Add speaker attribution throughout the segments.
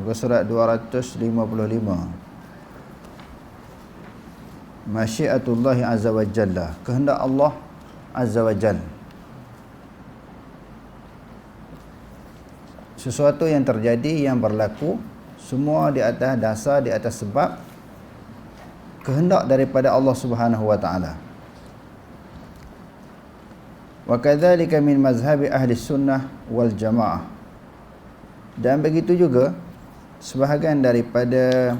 Speaker 1: Muka surat 255 Masyiatullah Azza wa Jalla. Kehendak Allah Azza wa Jalla Sesuatu yang terjadi yang berlaku Semua di atas dasar, di atas sebab Kehendak daripada Allah Subhanahu wa ta'ala. Wa kadzalika min mazhabi ahli sunnah wal jamaah. Dan begitu juga sebahagian daripada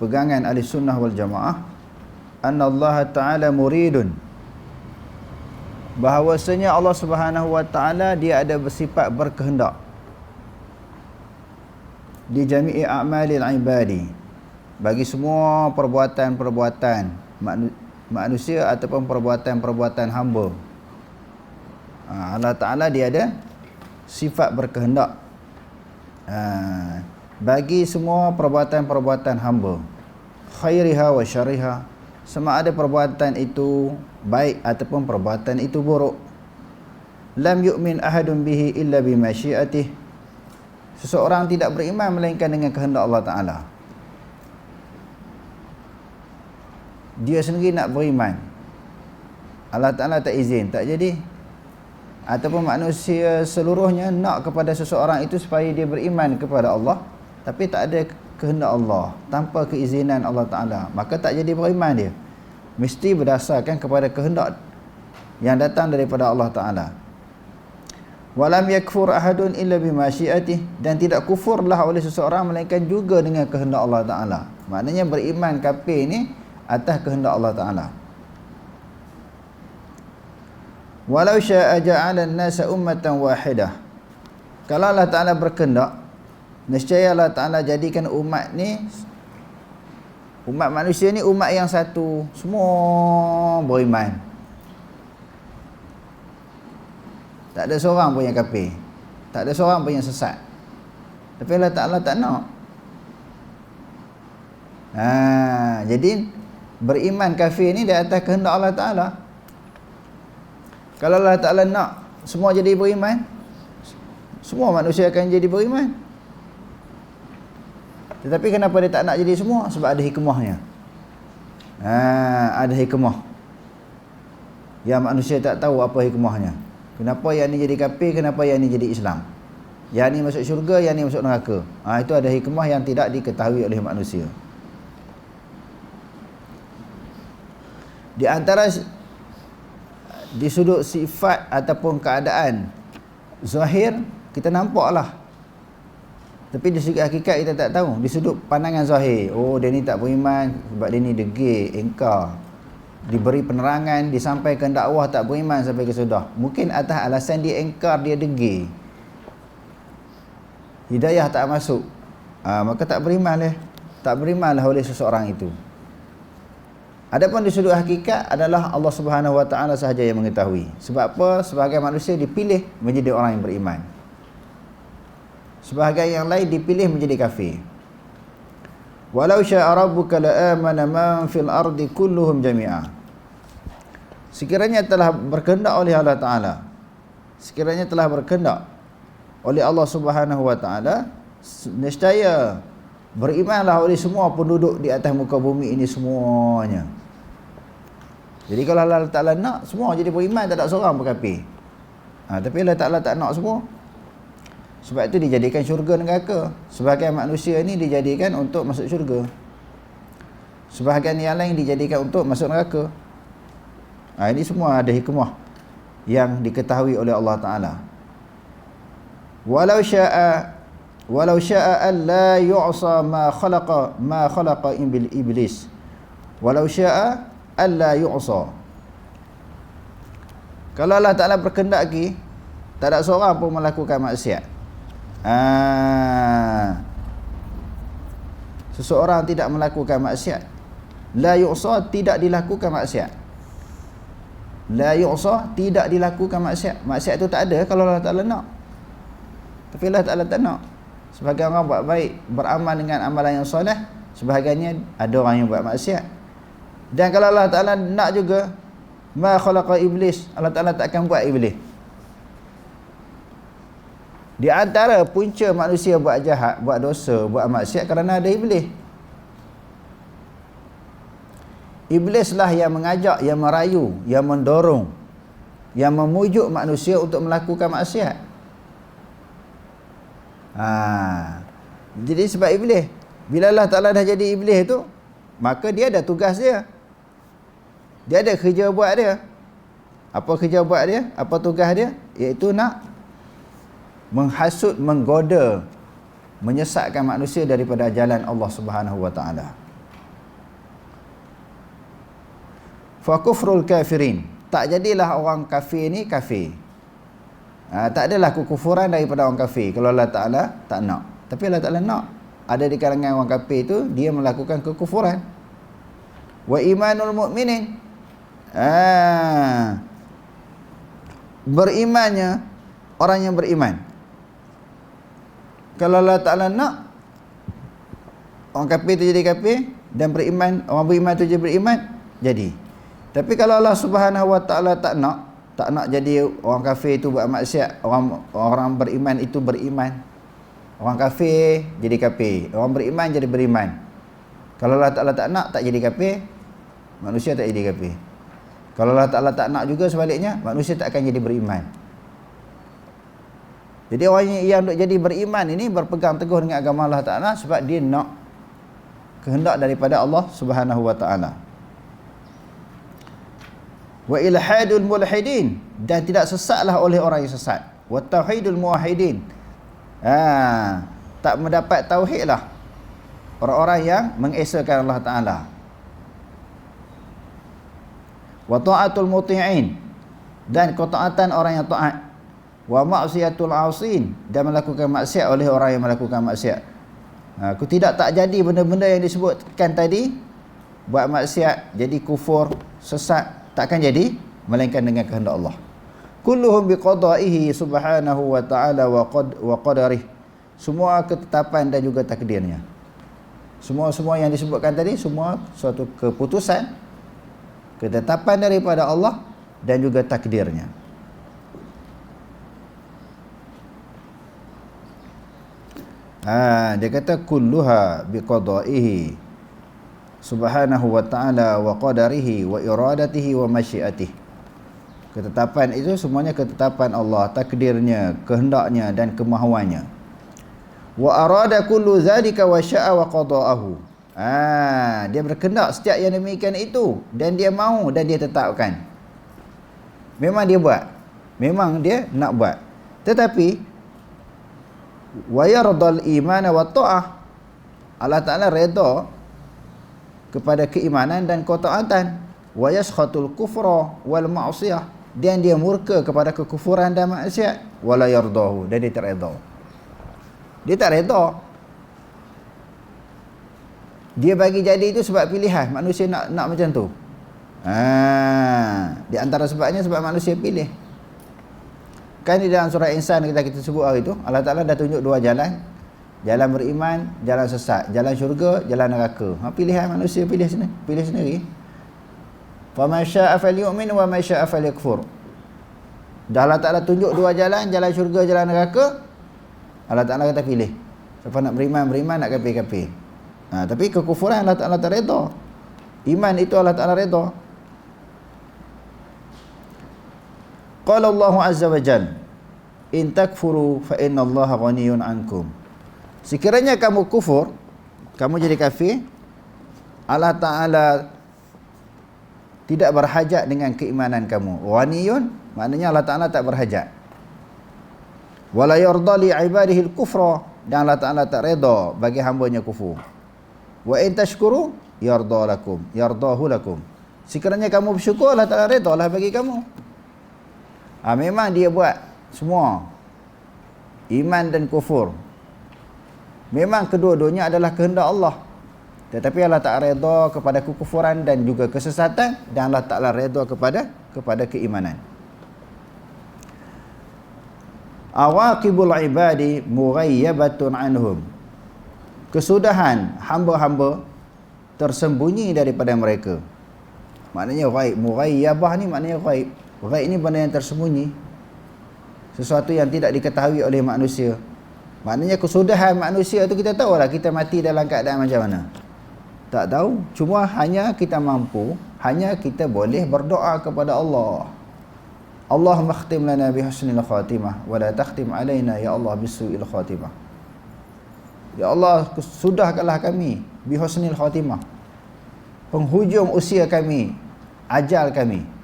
Speaker 1: pegangan ahli sunnah wal jamaah anna Allah Ta'ala muridun. Bahawasanya Allah Subhanahu wa taala dia ada bersifat berkehendak. Di jami'i a'malil ibadi bagi semua perbuatan-perbuatan manusia ataupun perbuatan-perbuatan hamba. Ha, Allah Ta'ala dia ada sifat berkehendak. Ha, bagi semua perbuatan-perbuatan hamba khairiha wa syariha sama ada perbuatan itu baik ataupun perbuatan itu buruk. Lam yu'min ahadun bihi illa bi masyiatih. Seseorang tidak beriman melainkan dengan kehendak Allah taala. Dia sendiri nak beriman. Allah taala tak izin tak jadi. Ataupun manusia seluruhnya nak kepada seseorang itu supaya dia beriman kepada Allah tapi tak ada kehendak Allah tanpa keizinan Allah Taala maka tak jadi beriman dia. Mesti berdasarkan kepada kehendak yang datang daripada Allah Taala. Walam yakfur ahadun illa bimasyiatih dan tidak kufurlah oleh seseorang melainkan juga dengan kehendak Allah Taala. Maknanya beriman kafir ni atas kehendak Allah Taala. Walau syaa'a ja'ala an-nasa ummatan wahidah. Kalau Allah Taala berkehendak Nescaya Allah Ta'ala jadikan umat ni Umat manusia ni umat yang satu. Semua beriman. Tak ada seorang pun yang kafir. Tak ada seorang pun yang sesat. Tapi Allah Ta'ala tak nak. Ha, Jadi Beriman kafir ni di atas kehendak Allah Ta'ala. Kalau Allah Ta'ala nak Semua jadi beriman Semua manusia akan jadi beriman tetapi kenapa dia tak nak jadi semua? Sebab ada hikmahnya. Ha, ada hikmah. Yang manusia tak tahu apa hikmahnya. Kenapa yang ni jadi kafir, kenapa yang ni jadi Islam? Yang ni masuk syurga, yang ni masuk neraka. Ha, itu ada hikmah yang tidak diketahui oleh manusia. Di antara di sudut sifat ataupun keadaan zahir kita nampaklah tapi di sudut hakikat kita tak tahu. Di sudut pandangan zahir. Oh dia ni tak beriman sebab dia ni degil, engkar. Diberi penerangan, disampaikan dakwah tak beriman sampai ke sudah. Mungkin atas alasan dia engkar, dia degil. Hidayah tak masuk. Ha, maka tak beriman lah. Tak berimanlah oleh seseorang itu. Adapun di sudut hakikat adalah Allah Subhanahu Wa Taala sahaja yang mengetahui. Sebab apa? Sebagai manusia dipilih menjadi orang yang beriman sebahagian yang lain dipilih menjadi kafir. Walau syaa rabbuka la amana man fil ardi kulluhum jami'a. Sekiranya telah berkehendak oleh Allah taala sekiranya telah berkehendak oleh Allah Subhanahu wa taala nescaya berimanlah oleh semua penduduk di atas muka bumi ini semuanya. Jadi kalau Allah Taala nak semua jadi beriman tak ada seorang berkafir ha, tapi Allah Taala tak nak semua sebab itu dijadikan syurga neraka. Sebahagian manusia ni dijadikan untuk masuk syurga. Sebahagian yang lain dijadikan untuk masuk neraka. Ha, ini semua ada hikmah yang diketahui oleh Allah Taala. Walau syaa walau syaa an la yu'sa ma khalaqa ma khalaqa bil iblis. Walau syaa an la yu'sa. Kalau Allah Taala berkehendak lagi, tak ada seorang pun melakukan maksiat. Ah. seseorang tidak melakukan maksiat la yu'sa tidak dilakukan maksiat. La yu'sa tidak dilakukan maksiat. Maksiat itu tak ada kalau Allah Taala nak. Tapi Allah Taala tak nak. Sebagai orang buat baik beramal dengan amalan yang soleh sebahagiannya ada orang yang buat maksiat. Dan kalau Allah Taala nak juga ma khalaqa iblis Allah Taala tak akan buat iblis di antara punca manusia buat jahat, buat dosa, buat maksiat kerana ada iblis. Iblislah yang mengajak, yang merayu, yang mendorong, yang memujuk manusia untuk melakukan maksiat. Ha. Jadi sebab iblis, bila Allah Taala dah jadi iblis itu, maka dia ada tugas dia. Dia ada kerja buat dia. Apa kerja buat dia? Apa tugas dia? Iaitu nak menghasut menggoda menyesatkan manusia daripada jalan Allah Subhanahu wa taala. Fa kufrul kafirin. Tak jadilah orang kafir ni kafir. Ha, tak adalah kekufuran daripada orang kafir. Kalau Allah Taala tak nak. Tapi Allah Taala nak. Ada di kalangan orang kafir itu dia melakukan kekufuran. Wa imanul mukminin ha, berimannya orang yang beriman kalau Allah Ta'ala nak orang kafir tu jadi kafir dan beriman orang beriman tu jadi beriman jadi. Tapi kalau Allah Subhanahu Wa Ta'ala tak nak tak nak jadi orang kafir itu buat maksiat orang orang beriman itu beriman. Orang kafir jadi kafir orang beriman jadi beriman. Kalau Allah Ta'ala tak nak tak jadi kafir manusia tak jadi kafir. Kalau Allah Ta'ala tak nak juga sebaliknya manusia tak akan jadi beriman jadi orang yang untuk jadi beriman ini berpegang teguh dengan agama Allah Taala sebab dia nak kehendak daripada Allah Subhanahu wa taala. Wa ilhadul mulhidin dan tidak sesatlah oleh orang yang sesat. Wa tauhidul muwahhidin. Ha, tak mendapat tauhidlah orang-orang yang mengesahkan Allah Taala. Wa ta'atul muti'in dan ketaatan orang yang taat wa maksiatul asin dan melakukan maksiat oleh orang yang melakukan maksiat. Ha, aku tidak tak jadi benda-benda yang disebutkan tadi buat maksiat jadi kufur sesat takkan jadi melainkan dengan kehendak Allah. Kulluhum biqada'ihi subhanahu wa ta'ala wa qad wa qadarih. Semua ketetapan dan juga takdirnya. Semua-semua yang disebutkan tadi semua suatu keputusan ketetapan daripada Allah dan juga takdirnya. Ha, dia kata kulluha biqada'ihi subhanahu wa ta'ala wa qadarihi wa iradatihi wa masyiatihi. Ketetapan itu semuanya ketetapan Allah, takdirnya, kehendaknya dan kemahuannya. Wa arada kullu zalika wa sya'a wa qada'ahu. Ha, dia berkehendak setiap yang demikian itu dan dia mahu dan dia tetapkan. Memang dia buat. Memang dia nak buat. Tetapi wa yardal iman wa ta'ah. Allah Taala redha kepada keimanan dan ketaatan. Wa yaskhatul kufra wal ma'siyah. Dan dia murka kepada kekufuran dan maksiat. Wala yardahu. Dan dia tak redha dia tak redha dia bagi jadi itu sebab pilihan. Manusia nak nak macam tu. Ha. Di antara sebabnya sebab manusia pilih Kan di dalam surah Insan kita kita sebut hari itu, Allah Taala dah tunjuk dua jalan. Jalan beriman, jalan sesat, jalan syurga, jalan neraka. Ha, pilihan manusia pilih sini, pilih sendiri. Fa man syaa'a falyu'min wa man syaa'a falyakfur. Dah Allah Taala tunjuk dua jalan, jalan syurga, jalan neraka. Allah Taala kata pilih. Siapa nak beriman, beriman, nak kafir. Ha, tapi kekufuran Allah Taala tak redha. Iman itu Allah Taala redha. Qala Allah Azza wa Jal In takfuru fa inna Allah ghaniyun ankum. Sekiranya kamu kufur Kamu jadi kafir Allah Ta'ala Tidak berhajat dengan keimanan kamu. Ghaniyun Maknanya Allah Ta'ala tak berhajat. Wala yurda li ibadihi kufra Dan Allah Ta'ala tak reda Bagi hambanya kufur. Wa in tashkuru Yarda lakum Yardahu lakum. Sekiranya kamu bersyukur Allah Ta'ala reda lah bagi kamu ha, memang dia buat semua. Iman dan kufur. Memang kedua-duanya adalah kehendak Allah. Tetapi Allah Ta'ala redha kepada kekufuran dan juga kesesatan dan Allah Ta'ala redha kepada kepada keimanan. Awaqibul ibadi mughayyabatun anhum. Kesudahan hamba-hamba tersembunyi daripada mereka. Maknanya ghaib. Mughayyabah ni maknanya ghaib ghaib ni benda yang tersembunyi. Sesuatu yang tidak diketahui oleh manusia. Maknanya kesudahan manusia tu kita tahu lah kita mati dalam keadaan macam mana. Tak tahu. Cuma hanya kita mampu hanya kita boleh berdoa kepada Allah. Allahumma khtim lana bi husnil khatimah wa la takhtim alaina ya Allah bisu'il khatimah. Ya Allah sudahkanlah kami bi husnil khatimah. Penghujung usia kami ajal kami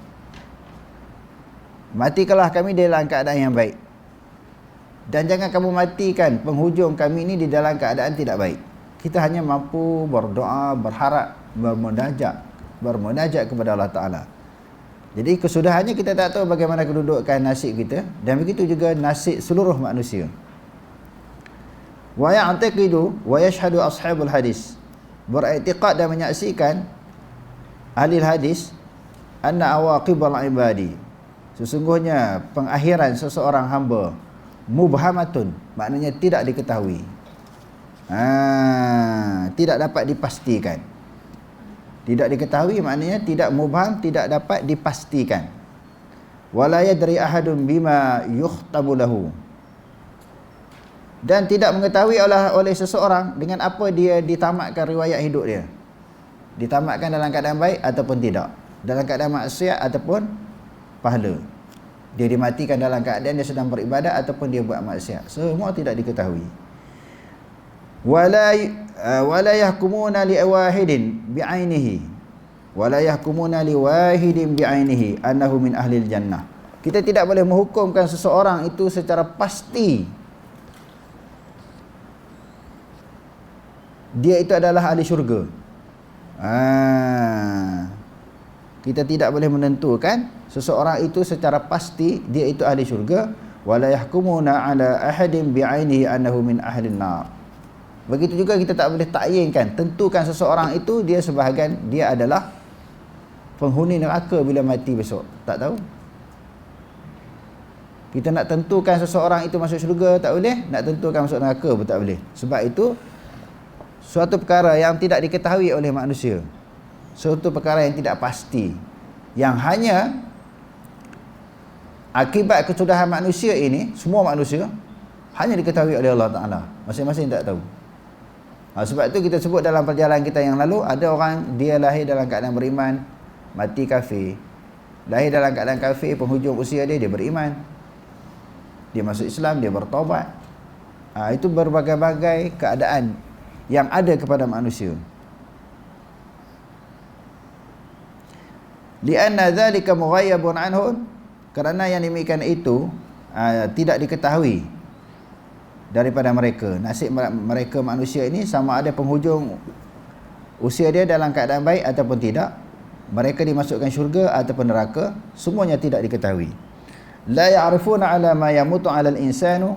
Speaker 1: matikanlah kami dalam keadaan yang baik dan jangan kamu matikan penghujung kami ini di dalam keadaan tidak baik kita hanya mampu berdoa, berharap, bermunajat, bermunajat kepada Allah Taala. Jadi kesudahannya kita tak tahu bagaimana kedudukan nasib kita dan begitu juga nasib seluruh manusia. Wa ya'taqidu wa yashhadu ashabul hadis. Beriktikad dan menyaksikan ahli hadis anna awaqibal ibadi. Sesungguhnya pengakhiran seseorang hamba mubhamatun maknanya tidak diketahui. Ha, tidak dapat dipastikan. Tidak diketahui maknanya tidak mubham tidak dapat dipastikan. Wala yadri ahadun bima yuhtabu lahu. Dan tidak mengetahui oleh oleh seseorang dengan apa dia ditamatkan riwayat hidup dia. Ditamatkan dalam keadaan baik ataupun tidak. Dalam keadaan maksiat ataupun pahala. Dia dimatikan dalam keadaan dia sedang beribadat ataupun dia buat maksiat. Semua tidak diketahui. Wala uh, wala yahkumuna li wahidin bi'ainihi. Wala yahkumuna li wahidin bi'ainihi annahu min ahli jannah. Kita tidak boleh menghukumkan seseorang itu secara pasti. Dia itu adalah ahli syurga. Ah kita tidak boleh menentukan seseorang itu secara pasti dia itu ahli syurga wala yahkumuna ala ahadin bi'ainihi annahu min ahli nar Begitu juga kita tak boleh takyinkan, tentukan seseorang itu dia sebahagian dia adalah penghuni neraka bila mati besok. Tak tahu. Kita nak tentukan seseorang itu masuk syurga tak boleh, nak tentukan masuk neraka pun tak boleh. Sebab itu suatu perkara yang tidak diketahui oleh manusia. Suatu perkara yang tidak pasti. Yang hanya akibat kesudahan manusia ini, semua manusia hanya diketahui oleh Allah Taala. Masing-masing tak tahu. Ha, sebab itu kita sebut dalam perjalanan kita yang lalu ada orang dia lahir dalam keadaan beriman mati kafir. Lahir dalam keadaan kafir penghujung usia dia dia beriman. Dia masuk Islam, dia bertobat. Ha, itu berbagai-bagai keadaan yang ada kepada manusia. Lianna dzalika mughayyabun anhu kerana yang demikian itu uh, tidak diketahui daripada mereka. Nasib mereka manusia ini sama ada penghujung usia dia dalam keadaan baik ataupun tidak. Mereka dimasukkan syurga ataupun neraka, semuanya tidak diketahui. La ya'rifuna 'ala ma yamutu 'ala al-insanu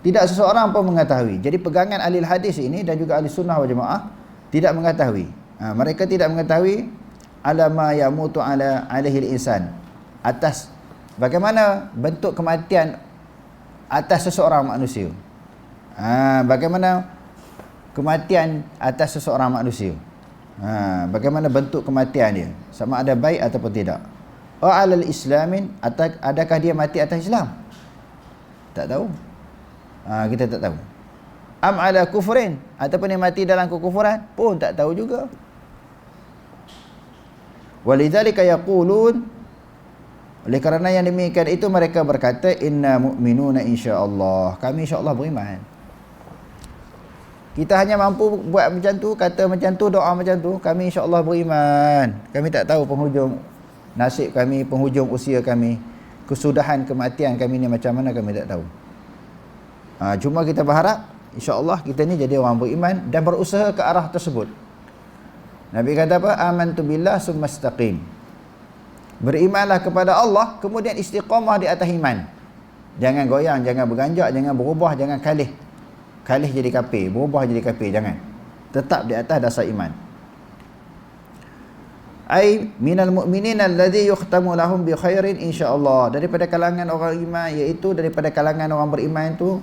Speaker 1: tidak seseorang pun mengetahui. Jadi pegangan ahli hadis ini dan juga ahli sunnah wal jamaah tidak mengetahui. Ha, mereka tidak mengetahui ala ma yamutu ala alaihi al-insan atas bagaimana bentuk kematian atas seseorang manusia. Ha, bagaimana kematian atas seseorang manusia? Ha, bagaimana bentuk kematian dia? Sama ada baik ataupun tidak? Oh alal islamin adakah dia mati atas Islam? Tak tahu. Ha, kita tak tahu. Am ala kufrin ataupun dia mati dalam kekufuran pun tak tahu juga. Walidzalika yaqulun oleh kerana yang demikian itu mereka berkata inna mu'minuna insya-Allah. Kami insya-Allah beriman. Kita hanya mampu buat macam tu, kata macam tu, doa macam tu, kami insya-Allah beriman. Kami tak tahu penghujung nasib kami, penghujung usia kami, kesudahan kematian kami ni macam mana kami tak tahu. Ha, cuma kita berharap insya-Allah kita ni jadi orang beriman dan berusaha ke arah tersebut. Nabi kata apa? Amantu billah summa istaqim. Berimanlah kepada Allah kemudian istiqamah di atas iman. Jangan goyang jangan berganjak jangan berubah jangan kalih. Kalih jadi kafir berubah jadi kafir jangan. Tetap di atas dasar iman. Ai minal mu'minin alladhi yukhtamu lahum bi khairin insyaallah. Daripada kalangan orang iman iaitu daripada kalangan orang beriman itu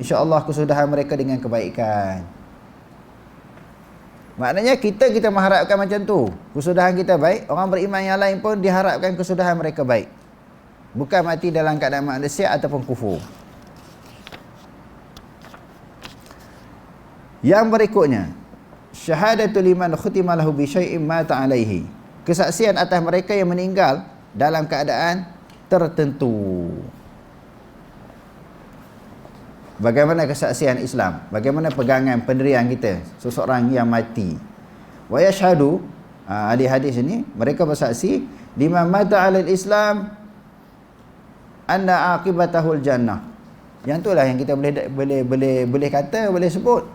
Speaker 1: insyaallah kesudahan mereka dengan kebaikan maknanya kita kita mengharapkan macam tu. Kesudahan kita baik orang beriman yang lain pun diharapkan kesudahan mereka baik. Bukan mati dalam keadaan manusia ataupun kufur. Yang berikutnya syahadatu liman khutima lahu bi syai'in mata alaihi. Kesaksian atas mereka yang meninggal dalam keadaan tertentu. Bagaimana kesaksian Islam? Bagaimana pegangan pendirian kita seseorang yang mati? Wa yashhadu ahli hadis ini mereka bersaksi lima mata alal Islam anna aqibatahul jannah. Yang itulah yang kita boleh boleh boleh boleh kata, boleh sebut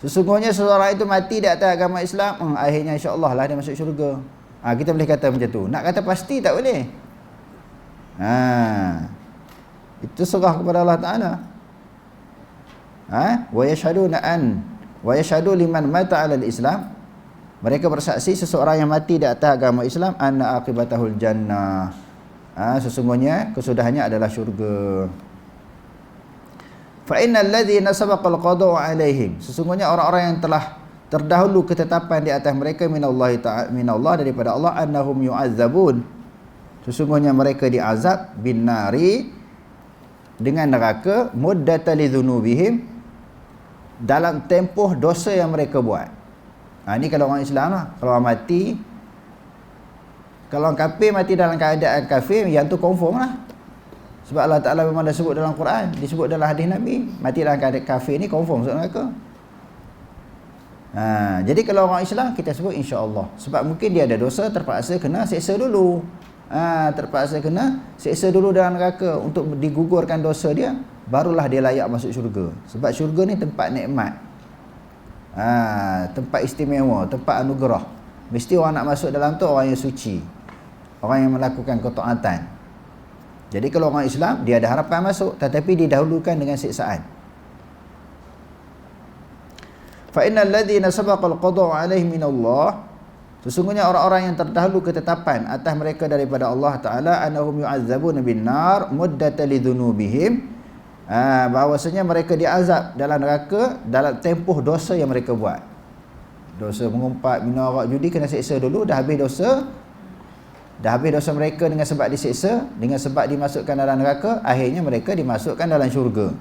Speaker 1: Sesungguhnya seseorang itu mati di atas agama Islam, hmm, akhirnya insya-Allah lah dia masuk syurga. Ha, kita boleh kata macam tu. Nak kata pasti tak boleh. Ha. Itu serah kepada Allah Taala. Ha? Wa yashhaduna an wa yashhadu liman mata 'ala al-Islam. Mereka bersaksi seseorang yang mati di atas agama Islam anna aqibatahul jannah. Ha, sesungguhnya kesudahannya adalah syurga fa innal ladzina sabaqal qada'u alaihim sesungguhnya orang-orang yang telah terdahulu ketetapan di atas mereka minallahi ta'ala minallah daripada Allah annahum yu'azzabun sesungguhnya mereka diazab bin nari dengan neraka muddata lidzunubihim dalam tempoh dosa yang mereka buat ha, ini kalau orang Islam lah kalau orang mati kalau orang kafir mati dalam keadaan kafir yang tu confirm lah sebab Allah Ta'ala memang dah sebut dalam Quran. Disebut dalam hadis Nabi. Mati dalam keadaan kafir ni confirm masuk neraka. Ha, jadi kalau orang Islam kita sebut insya Allah. Sebab mungkin dia ada dosa terpaksa kena seksa dulu. Ha, terpaksa kena seksa dulu dalam neraka untuk digugurkan dosa dia. Barulah dia layak masuk syurga. Sebab syurga ni tempat nikmat. Ha, tempat istimewa, tempat anugerah. Mesti orang nak masuk dalam tu orang yang suci. Orang yang melakukan ketaatan. Jadi kalau orang Islam dia ada harapan masuk tetapi didahulukan dengan siksaan. Fa innal ladzina sabaqal qada'u 'alaihim min Allah Sesungguhnya orang-orang yang terdahulu ketetapan atas mereka daripada Allah Ta'ala Anahum yu'azzabun bin nar muddata lidhunubihim. Ha, Bahawasanya mereka diazab dalam neraka Dalam tempoh dosa yang mereka buat. Dosa mengumpat, minum arak judi Kena seksa dulu, dah habis dosa. Dah habis dosa mereka dengan sebab disiksa, dengan sebab dimasukkan dalam neraka, akhirnya mereka dimasukkan dalam syurga.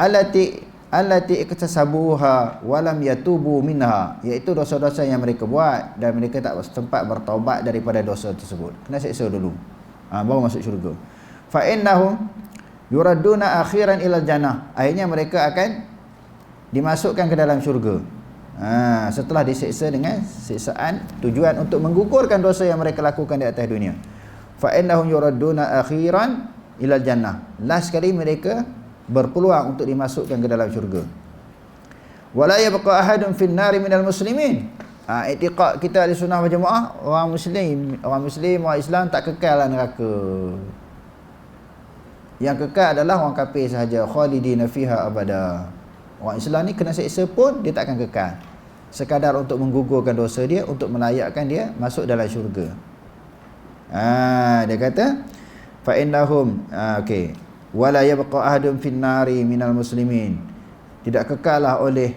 Speaker 1: Allati allati iktasabuha wa lam yatubu minha, iaitu dosa-dosa yang mereka buat dan mereka tak sempat bertaubat daripada dosa tersebut. Kena siksa dulu. Ha, baru masuk syurga. Fa innahum yuraduna akhiran ila jannah. Akhirnya mereka akan dimasukkan ke dalam syurga. Ha, setelah diseksa dengan siksaan tujuan untuk menggugurkan dosa yang mereka lakukan di atas dunia. Fa innahum yuradduna akhiran ila jannah. Last sekali mereka berpeluang untuk dimasukkan ke dalam syurga. Wala yabqa ahadun fin nari minal muslimin. Ha, itiqad kita di sunnah berjemaah orang muslim, orang muslim, orang Islam tak kekal dalam neraka. Yang kekal adalah orang kafir sahaja, khalidina fiha abada. Orang Islam ni kena seksa pun dia tak akan kekal. Sekadar untuk menggugurkan dosa dia untuk melayakkan dia masuk dalam syurga. Ha, dia kata fa innahum ha, okey wala yabqa ahadun fin nari minal muslimin. Tidak kekallah oleh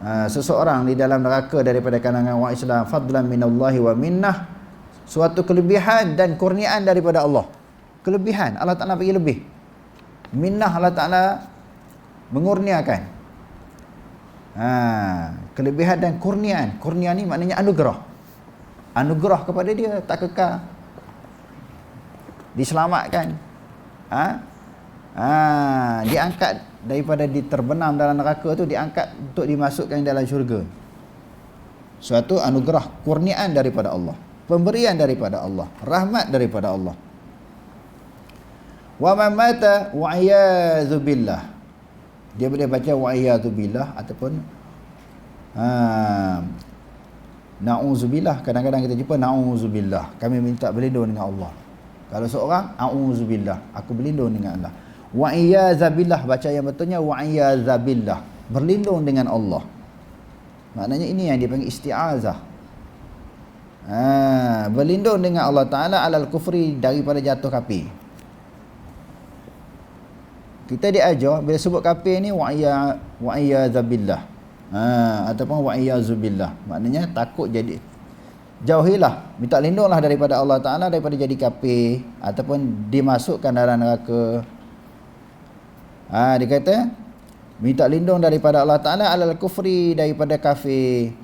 Speaker 1: ha, seseorang di dalam neraka daripada kalangan orang Islam fadlan minallahi wa minnah suatu kelebihan dan kurniaan daripada Allah. Kelebihan Allah Taala bagi lebih. Minnah Allah Taala mengurniakan ha, kelebihan dan kurniaan kurnia ni maknanya anugerah anugerah kepada dia tak kekal diselamatkan ha? Ha, diangkat daripada diterbenam dalam neraka tu diangkat untuk dimasukkan dalam syurga. Suatu anugerah kurniaan daripada Allah pemberian daripada Allah rahmat daripada Allah. Wa man mata wa billah. Dia boleh baca wa'iyadu billah ataupun ha, na'udzubillah kadang-kadang kita jumpa na'udzubillah kami minta berlindung dengan Allah. Kalau seorang a'udzubillah aku berlindung dengan Allah wa'iyadu billah baca yang betulnya wa'iyadu billah berlindung dengan Allah. Maknanya ini yang dipanggil isti'azah. Ha, berlindung dengan Allah Ta'ala alal kufri daripada jatuh kafir kita diajar bila sebut kafir ni wa'iyya zabillah ha, ataupun wa'iyya zubillah maknanya takut jadi jauhilah. Minta lindunglah daripada Allah Ta'ala daripada jadi kafir ataupun dimasukkan dalam neraka ha, dia kata minta lindung daripada Allah Ta'ala alal kufri daripada kafir.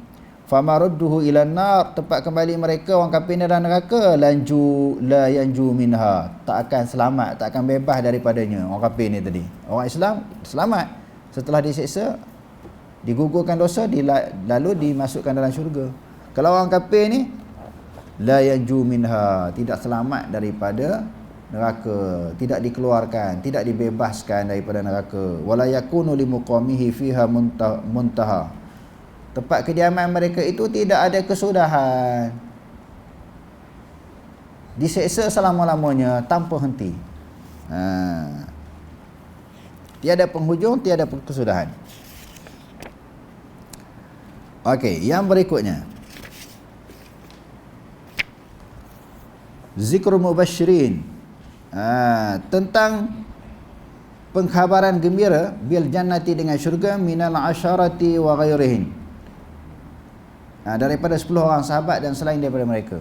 Speaker 1: Famarudduhu ila nar tempat kembali mereka orang kafir dalam neraka. Lanju la yanju minha. Tak akan selamat tak akan bebas daripadanya. Orang kafir ni tadi. Orang Islam selamat. Setelah disiksa digugurkan dosa lalu dimasukkan dalam syurga. Kalau orang kafir ni la yanju minha. Tidak selamat daripada neraka. Tidak dikeluarkan tidak dibebaskan daripada neraka. Wala yakunu limuqamihi fiha muntaha. Tempat kediaman mereka itu tidak ada kesudahan. Diseksa selama-lamanya tanpa henti. Ha. tiada penghujung tiada kesudahan. Okey, yang berikutnya. Zikru mubashirin ha, Tentang Pengkhabaran gembira Bil jannati dengan syurga Minal asyarati wa ghairihin. Ha, daripada 10 orang sahabat dan selain daripada mereka.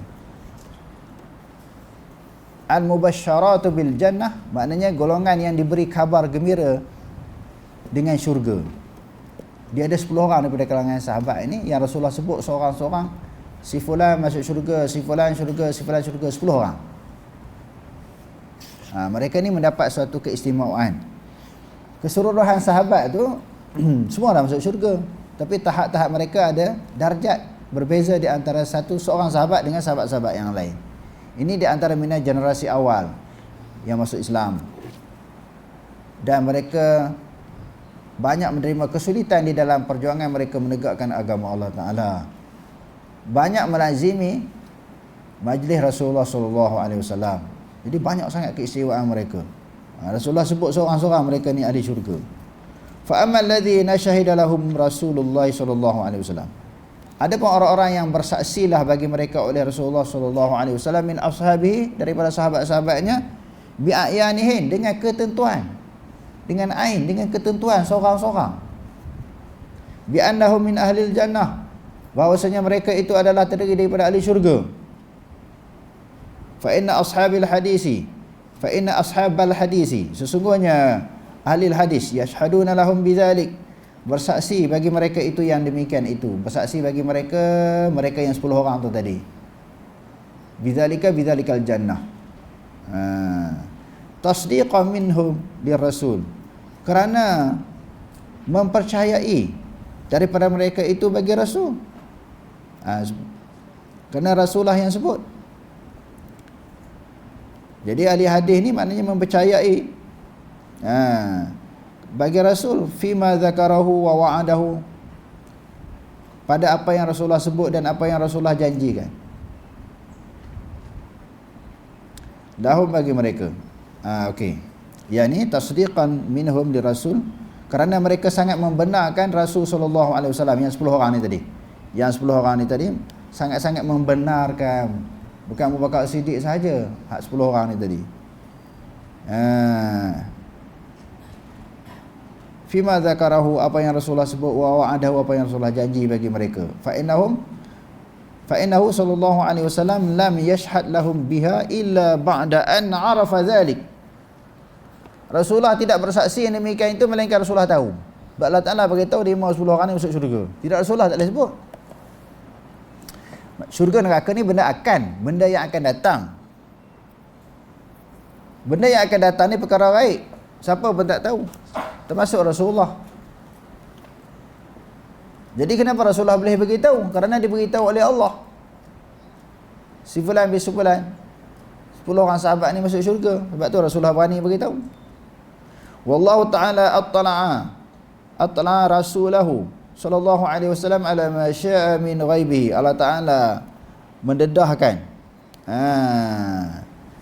Speaker 1: Al-mubasyaratu bil jannah maknanya golongan yang diberi kabar gembira dengan syurga. Dia ada 10 orang daripada kalangan sahabat ini yang Rasulullah sebut seorang-seorang si fulan masuk syurga si fulan syurga si fulan syurga 10 orang ha, mereka ni mendapat suatu keistimewaan keseluruhan sahabat tu semua dah masuk syurga tapi tahap-tahap mereka ada darjat berbeza di antara satu seorang sahabat dengan sahabat-sahabat yang lain. Ini di antara mina generasi awal yang masuk Islam. Dan mereka banyak menerima kesulitan di dalam perjuangan mereka menegakkan agama Allah Taala. Banyak melazimi majlis Rasulullah sallallahu alaihi wasallam. Jadi banyak sangat keistimewaan mereka. Ha, Rasulullah sebut seorang-seorang mereka ni ahli syurga. Fa amal nashahida lahum Rasulullah sallallahu alaihi wasallam. Ada pun orang-orang yang bersaksilah bagi mereka oleh Rasulullah sallallahu alaihi wasallam min ashabihi daripada sahabat-sahabatnya bi ayanihin dengan ketentuan dengan ain dengan ketentuan seorang-seorang bi annahum min ahli jannah bahwasanya mereka itu adalah terdiri daripada ahli syurga fa inna ashabil hadisi. Fa inna ashabal hadisi. Sesungguhnya ahli hadis yashhaduna lahum bidzalik bersaksi bagi mereka itu yang demikian itu. Bersaksi bagi mereka mereka yang 10 orang tu tadi. Bidzalika bidzalikal jannah ha. Tasdiqan minhum lirasul kerana mempercayai daripada mereka itu bagi rasul. Ha, kerana rasulullah yang sebut jadi ahli hadis ni maknanya mempercayai. Ha. Bagi Rasul fima zakarahu wa wa'adahu. Pada apa yang Rasulullah sebut dan apa yang Rasulullah janjikan. Lahum bagi mereka. Ah okey. Yakni tasdiqan minhum li rasul. Kerana mereka sangat membenarkan Rasul sallallahu alaihi wasallam yang 10 orang ni tadi. Yang 10 orang ni tadi sangat-sangat membenarkan bukan Abu Bakar Siddiq saja hak 10 orang ni tadi. Ah fima zakarahu apa yang Rasulullah sebut wa wa'adahu apa yang Rasulullah janji bagi mereka. Fa innahum fa innahu sallallahu alaihi wasallam lam yashhad lahum biha illa ba'da an arafa dhalik. Rasulullah tidak bersaksi yang demikian itu melainkan Rasulullah tahu. Sebab Allah Ta'ala beritahu dia mahu 10 orang ni masuk syurga. Tidak Rasulullah tak boleh sebut syurga neraka ni benda akan benda yang akan datang. Benda yang akan datang ni perkara baik. Siapa pun tak tahu. Termasuk Rasulullah. Jadi kenapa Rasulullah boleh beritahu? Kerana dia beritahu oleh Allah. Si fulan bin fulan 10 orang sahabat ni masuk syurga. Sebab tu Rasulullah berani beritahu. Wallahu taala attala'a. Attala'a rasulahu sallallahu alaihi wasallam ala ma syaa min ghaibihi Allah taala mendedahkan ha,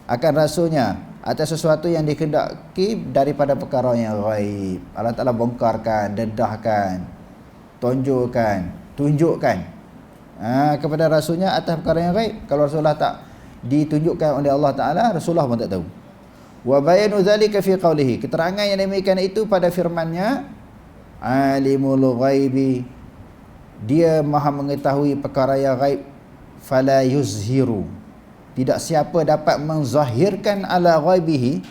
Speaker 1: akan rasulnya atas sesuatu yang dikehendaki daripada perkara yang gaib. Allah Taala bongkarkan, dedahkan, tonjolkan, tunjukkan ha, kepada rasulnya atas perkara yang gaib. Kalau Rasulullah tak ditunjukkan oleh Allah Taala, Rasulullah pun tak tahu. Wa bayanu zalika fi qawlihi. Keterangan yang demikian itu pada firman-Nya Alimul ghaibi. Dia maha mengetahui perkara yang gaib fala yuzhiru. Tidak siapa dapat menzahirkan ala ghaibihi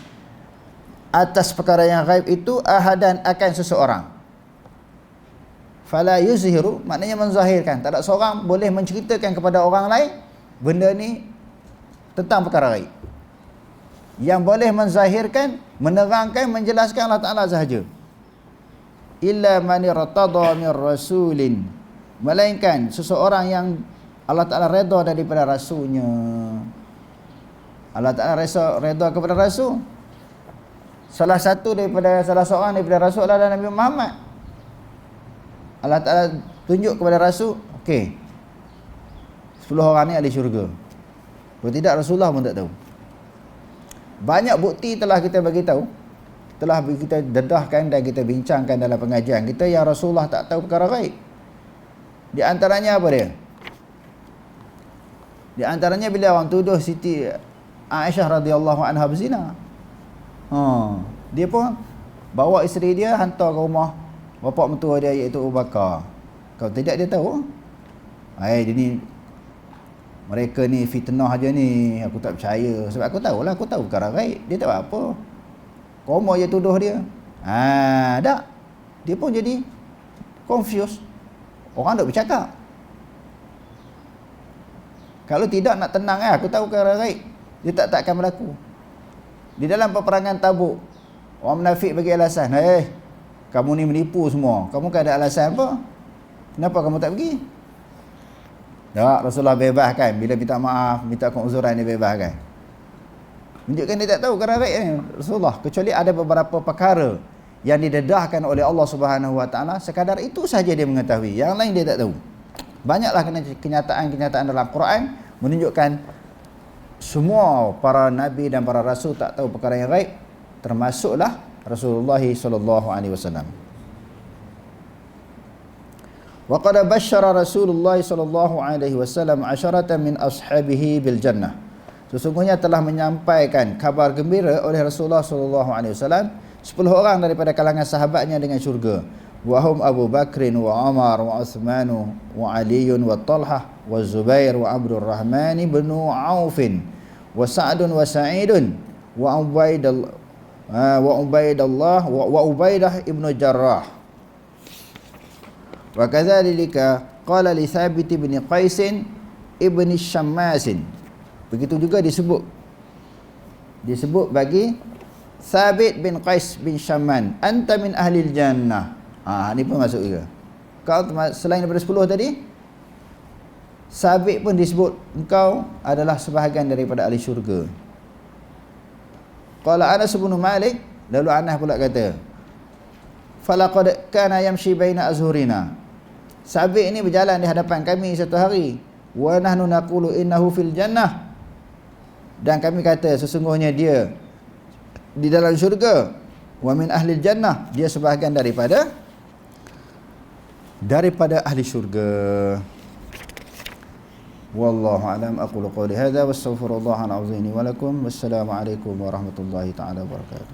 Speaker 1: atas perkara yang gaib itu ahadan akan seseorang. Fala yuzhiru maknanya menzahirkan. Tak ada seorang boleh menceritakan kepada orang lain benda ni tentang perkara gaib yang boleh menzahirkan menerangkan menjelaskan Allah Taala sahaja illa man irtada min rasulin. Melainkan seseorang yang Allah Ta'ala reda daripada rasulnya. Allah Ta'ala reda, reda kepada rasul. Salah satu daripada salah seorang daripada rasul adalah Nabi Muhammad. Allah Ta'ala tunjuk kepada rasul okey 10 orang ni ahli syurga. Kalau tidak Rasulullah pun tak tahu. Banyak bukti telah kita bagi tahu telah kita dedahkan dan kita bincangkan dalam pengajian kita yang Rasulullah tak tahu perkara gaib di antaranya apa dia di antaranya bila orang tuduh Siti Aisyah radhiyallahu anha berzina. Ha, dia pun bawa isteri dia hantar ke rumah bapa mentua dia iaitu Abu Bakar. Kalau tidak dia tahu. Hai dia ni mereka ni fitnah aja ni, aku tak percaya sebab aku tahulah aku tahu perkara gaib. Dia tak apa. Komo je tuduh dia. Ha, tak. Dia pun jadi confused. Orang tak bercakap. Kalau tidak nak tenang eh, aku tahu perkara gaib. Dia tak takkan berlaku. Di dalam peperangan Tabuk, orang munafik bagi alasan, "Eh, hey, kamu ni menipu semua. Kamu kan ada alasan apa? Kenapa kamu tak pergi?" Tak, Rasulullah bebaskan bila minta maaf, minta keuzuran dia bebaskan. Menunjukkan dia tak tahu perkara gaib ni Rasulullah kecuali ada beberapa perkara yang didedahkan oleh Allah Subhanahu Wa Taala sekadar itu saja dia mengetahui. Yang lain dia tak tahu. Banyaklah kenyataan-kenyataan dalam Quran menunjukkan semua para nabi dan para rasul tak tahu perkara yang gaib termasuklah Rasulullah sallallahu alaihi wasallam. Wa qad basyara Rasulullah sallallahu alaihi wasallam asharatan min ashabihi bil jannah sesungguhnya telah menyampaikan kabar gembira oleh Rasulullah SAW 10 orang daripada kalangan sahabatnya dengan syurga. Wahum Abu Bakrin wa Umar wa Uthman wa Ali wa Talha wa Zubair wa Abdul Rahman ibn Auf wa Sa'd wa Sa'id wa Ubaidah ha, wa Ubaidallah wa Ubaidah ibn Jarrah. Wa kadzalika qala li Thabit ibn Qais ibn Shammasin begitu juga disebut disebut bagi Thabit bin Qais bin Syamman anta min ahli jannah Ha, ni pun masuk juga. Kau selain daripada 10 tadi, sabit pun disebut engkau adalah sebahagian daripada ahli syurga. Qala Anas bin Malik, lalu Anas pula kata, "Falaqad kana yamshi baina azhurina." Sabit ini berjalan di hadapan kami satu hari. Wa nahnu naqulu innahu fil jannah. Dan kami kata sesungguhnya dia di dalam syurga. Wa min ahli jannah, dia sebahagian daripada daripada ahli syurga. Wallahu alam. Aqulu qawli hadha wastaghfirullaha al-azim wa lakum. Wassalamu alaikum warahmatullahi taala wabarakatuh